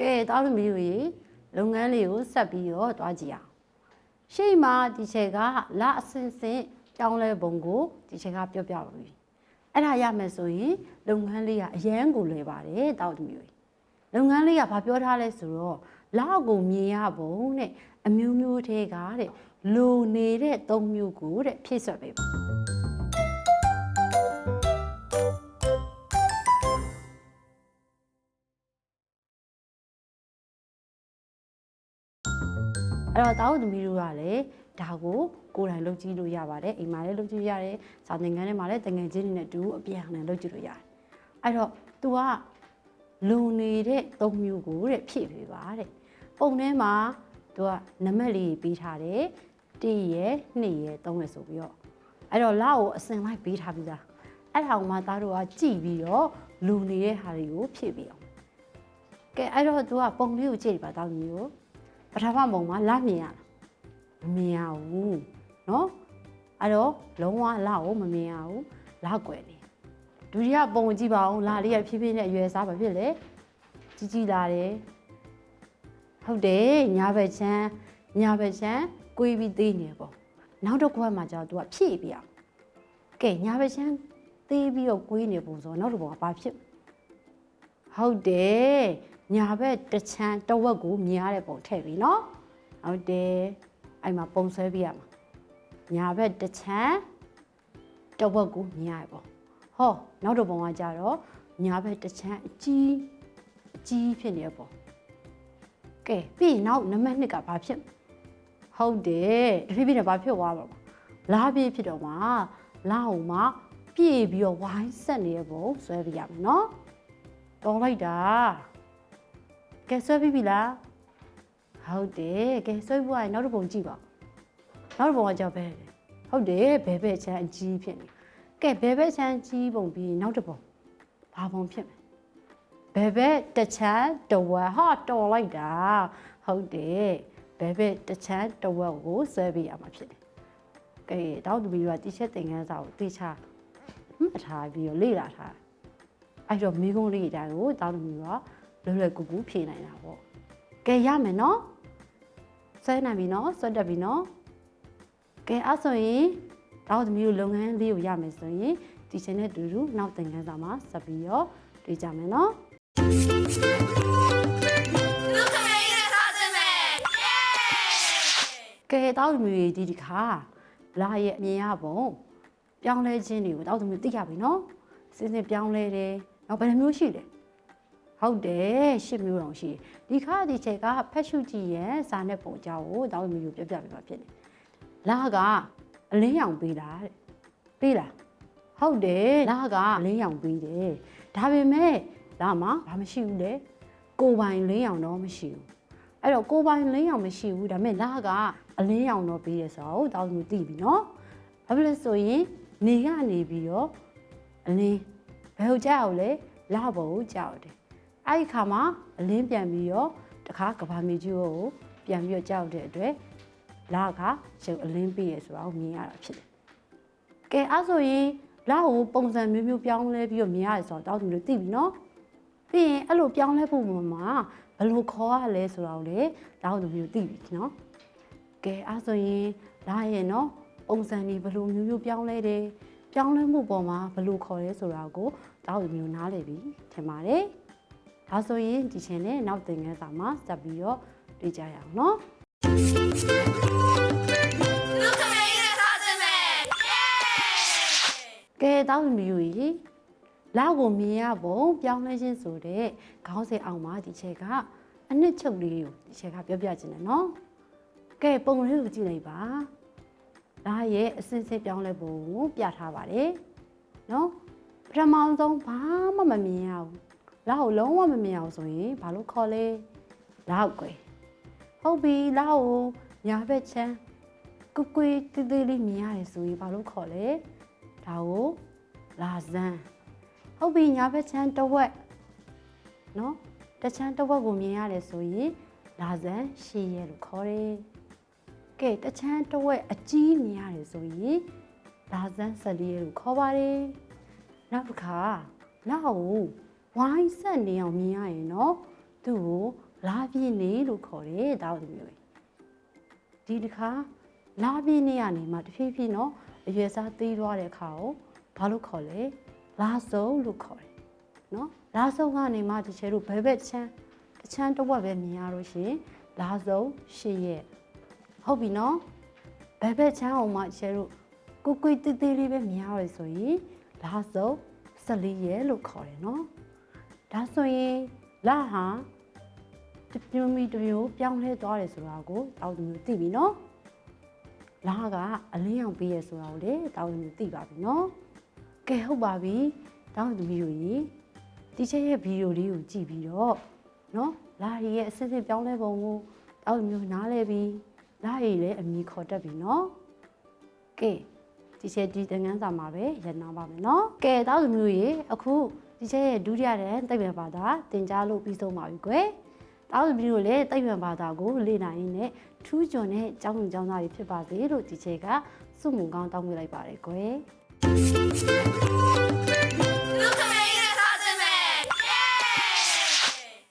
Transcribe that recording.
ကဲတောက်လူမျိုးကြီးလုပ်ငန်းလေးကိုဆက်ပြီးတော့တွားကြည့်အောင်ရှေ့မှာဒီချက်ကလာအစင်စင်ကြောင်းလဲပုံကိုဒီချက်ကပြောပြပါပြီအဲ့ဒါရမယ်ဆိုရင်လုပ်ငန်းလေးကအရန်ကိုလွယ်ပါတယ်တောက်လူမျိုးကြီးလုပ်ငန်းလေးကဘာပြောထားလဲဆိုတော့လောက်ကိုမြင်ရပုံတဲ့အမျိုးမျိုးသေးကတဲ့လိုနေတဲ့သုံးမျိုးကိုတဲ့ဖြည့်ဆွတ်ပေးပါ အဲ့တော့တာဝသမီးတို့ကလည်းဒါကိုကိုယ်တိုင်လုပ်ကြည့်လို့ရပါတယ်အိမ်မှာလည်းလုပ်ကြည့်ရတယ်စာသင်ခန်းထဲမှာလည်းတငယ်ချင်းတွေနဲ့အတူအပြန်အလှန်လုပ်ကြည့်လို့ရတယ်အဲ့တော့ तू ကလုံနေတဲ့သုံးမျိုးကိုတဲ့ဖြည့်ပေးပါတဲ့ပုံထဲမှာ तू ကနံပါတ်လေးပေးထားတယ်1ရယ်2ရယ်3ရယ်ဆိုပြီးတော့အဲ့တော့လောက်ကိုအစင်လိုက်ပေးထားပြီးသားအဲ့ဒါကိုမှသားတို့ကကြည့်ပြီးတော့လုံနေတဲ့ဟာတွေကိုဖြည့်ပေးအောင်ကဲအဲ့တော့ तू ကပုံလေးကိုကြည့်ပါတောင်းမျိုး ပ ထမပုံမှာလမြင်ရမမြင်ရဘူးเนาะအဲ့တော့လုံးဝလကိုမမြင်ရဘူးလကွယ်နေဒုတိယပုံကိုကြည့်ပါဦးလလေးရဖြည်းဖြည်းနဲ့အရွယ်စားပါဖြစ်လေကြီးကြီးလာတယ်ဟုတ်တယ်ညာဘက်ချမ်းညာဘက်ချမ်းကွေးပြီးသေးနေပေါ့နောက်တစ်ခွက်မှာကျတော့ तू ကဖြည့်ပြအောင်ကဲညာဘက်ချမ်းသေးပြီးတော့ကွေးနေပုံဆိုတော့နောက်တစ်ပုံကဘာဖြစ် ဟုတ်တယ် ညာဘက်တစ်ချမ်းတစ်ဝက်ကိုမြင်ရတဲ့ပုံထည့်ပြီနော်ဟုတ်တယ်အဲ့မှာပုံဆွဲပြရမှာညာဘက်တစ်ချမ်းတစ်ဝက်ကိုမြင်ရတဲ့ပုံဟောနောက်တစ်ပုံကကြတော့ညာဘက်တစ်ချမ်းအကြီးအကြီးဖြစ်နေတဲ့ပုံကဲပြီးရင်နောက်နံပါတ်2ကဘာဖြစ်ဟုတ်တယ်တဖြည်းဖြည်းနဲ့ဘာဖြစ်သွားပါမလဲလားပြည့်ဖြစ်တော့မှာလာအောင်မှာပြည့်ပြီးတော့ဝိုင်းဆက်နေတဲ့ပုံဆွဲပြရမယ်နော်တော်လိုက်တာ ကဲဆွဲပြီးပြီလားဟုတ်တယ်ကဲဆွဲပြီးသွားရင်နောက်တစ်ပုံကြည့်ပါနောက်တစ်ပုံကကြောက်ပဲဟုတ်တယ်ဘဲဘဲချမ်းအကြီးဖြစ်နေကဲဘဲဘဲချမ်းကြီးပုံပြီးနောက်တစ်ပုံဘာပုံဖြစ်မလဲဘဲဘဲတစ်ချမ်းတစ်ဝက်ဟာတော်လိုက်တာဟုတ်တယ်ဘဲဘဲတစ်ချမ်းတစ်ဝက်ကိုဆွဲပြီးရမှာဖြစ်တယ်ကဲတော့သူပြီးတော့တီချက်သင်ခန်းစာကိုတေချာမှတ်ထားပြီးတော့လေ့လာထားအဲ့တော့မိကုံးလေးအတိုင်းကိုတောင်းလို့မျိုးက လွယ်လွယ်ကူကူဖြေနိုင်တာပေါ့ကဲရမယ်နော်ဆွဲနိုင်ပြီနော်ဆွဲတက်ပြီနော်ကဲအဲ့ဆိုရင်တောင်းသမီးတို့လုပ်ငန်းလေးကိုရမယ်ဆိုရင်ဒီချိန်နဲ့တူတူနောက်သင်ခန်းစာမှာဆက်ပြီးတော့တွေ့ကြမယ်နော်လူခမေးနဲ့စားစမယ်ယေကဲတောင်းသမီးတွေဒီဒီခါလာရဲ့အမြင်ရပုံပြောင်းလဲခြင်းတွေကိုတောင်းသမီးသိရပြီနော်စင်းစင်းပြောင်းလဲတယ်နောက်ဘယ်နှမျိုးရှိလဲ ဟုတ်တယ်ရှစ်မျိုးတောင်ရှိတယ်ဒီခါဒီချက်ကဖက်ရှုကြည့်ရဲ့စာနဲ့ပုံကြောကိုတောင်းမျိုးပြပြပြပြဖြစ်တယ်လာကအလင်းရောင်ပေးတာတဲ့ပေးလားဟုတ်တယ်လာကအလင်းရောင်ပေးတယ်ဒါပေမဲ့လာမှာဘာမရှိဘူးလေကိုယ်ပိုင်လင်းရောင်တော့မရှိဘူးအဲ့တော့ကိုယ်ပိုင်လင်းရောင်မရှိဘူးဒါပေမဲ့လာကအလင်းရောင်တော့ပေးရဆိုတော့တောင်းမျိုးသိပြီနော်ဘာဖြစ်လဲဆိုရင်နေကနေပြီးတော့အလင်းဘယ်ဟုတ်ကြောက်လဲလာဘုံကြောက်တယ် အဲ့ဒီခါမှာအလင်းပြန်ပြီးတော့တခါကဘာမြေကြီးကိုပြန်ပြီးတော့ကြောက်တဲ့အတွက်လာကရုပ်အလင်းပြည့်ရဆိုတာကိုမြင်ရတာဖြစ်တယ်။ကဲအဲ့ဆိုရင်လာကိုပုံစံမျိုးမျိုးပြောင်းလဲပြီးတော့မြင်ရတယ်ဆိုတော့တောက်သူတို့သိပြီနော်။ပြီးရင်အဲ့လိုပြောင်းလဲဖို့မှာဘယ်လိုခေါ်ရလဲဆိုတာကိုလေတောက်သူမျိုးသိပြီနော်။ကဲအဲ့ဆိုရင်လာရဲ့နော်ပုံစံတွေဘယ်လိုမျိုးမျိုးပြောင်းလဲတယ်ပြောင်းလဲမှုပေါ်မှာဘယ်လိုခေါ်လဲဆိုတာကိုတောက်သူမျိုးနားလည်ပြီထင်ပါတယ်။ ဒါဆိုရင်ဒီချိန်နဲ့နောက်သင်ခန်းစာမှာဆက်ပြီးတော့တွေ့ကြရအောင်နော်လူခမေးနဲ့စားစမယ်ယေ။ကဲတောင်းမီယူကြီးလောက်ကိုမြင်ရပုံပြောင်းလဲခြင်းဆိုတဲ့ခေါင်းစဉ်အောင်မှာဒီချက်ကအနှစ်ချုပ်လေးကိုဒီချက်ကပြောပြခြင်းတယ်နော်။ကဲပုံလေးကိုကြည့်လိုက်ပါ။ဒါရဲ့အစစ်စစ်ပြောင်းလဲပုံကိုပြထားပါတယ်။နော်ပထမဆုံးဘာမှမမြင်ရဘူး။ လောက်ကိုလုံးဝမမြင်အောင်ဆိုရင်ဘာလို့ခေါ်လဲ။လောက်ကွယ်။ဟုတ်ပြီလောက်ကိုညာဘက်ချမ်းကွကွေးတေးသေးလေးမြင်ရတယ်ဆိုရင်ဘာလို့ခေါ်လဲဒါကိုလာဇန်ဟုတ်ပြီညာဘက်ချမ်းတစ်ဝက်နော်တစ်ချမ်းတစ်ဝက်ကိုမြင်ရတယ်ဆိုရင်လာဇန်ရှည်ရဲလို့ခေါ်တယ်ကဲတစ်ချမ်းတစ်ဝက်အကြီးမြင်ရတယ်ဆိုရင်လာဇန်ဆက်လေးရဲလို့ခေါ်ပါတယ်နောက်တစ်ခါလောက်ကို ဝိုင်းဆက်နေအောင်မြင်ရရင်နော်သူ့ကိုလာပြည့်နေလို့ခေါ်တယ်တာဝသမီးတွေဒီတစ်ခါလာပြည့်နေရနေမှတဖြည်းဖြည်းနော်အရွယ်စားသေးသွားတဲ့အခါကိုဘာလို့ခေါ်လဲလာစုံလို့ခေါ်တယ်နော်လာစုံကနေမှတချေတို့ဘဲဘက်ချမ်းတချမ်းတစ်ဝက်ပဲမြင်ရလို့ရှရင်လာစုံရှစ်ရက်ဟုတ်ပြီနော်ဘဲဘက်ချမ်းအောင်မှတချေတို့ကိုကိုတေးသေးလေးပဲမြင်ရရဆိုရင်လာစုံ14ရက်လို့ခေါ်တယ်နော် ဒါဆိုရင်လာဟာတမျိုးမီတမျိုးပြောင်းလဲသွားတယ်ဆိုတာကိုတောက်သူမျိုးသိပြီနော်လာကအလင်းအောင်ပေးရဆိုတာကိုလေတောက်သူမျိုးသိပါပြီနော်ကဲဟုတ်ပါပြီတောက်သူမျိုးကြီးဒီချက်ရဲ့ဗီဒီယိုလေးကိုကြည့်ပြီးတော့နော်လာရီရဲ့အစစ်စစ်ပြောင်းလဲပုံကိုတောက်သူမျိုးနားလဲပြီးလာရီလည်းအမိခေါ်တတ်ပြီနော်ကဲဒီချက်ဒီသင်ခန်းစာမှာပဲရနာပါမယ်နော်ကဲတောက်သူမျိုးကြီးအခု ဒီချက်ရဲ့ဒုတိယတန်းတိတ်မြန်ဘာသာသင်ကြားလို့ပြီးဆုံးပါပြီကွယ်။တောင်းသမီးတို့လည်းတိတ်မြန်ဘာသာကိုလေ့လာရင်းနဲ့ထူးချွန်တဲ့ကျောင်းဝင်ကျောင်းသားတွေဖြစ်ပါစေလို့ဒီချက်ကစုမုံကောင်းတောင်းပေးလိုက်ပါတယ်ကွယ်။ဟုတ်ကဲ့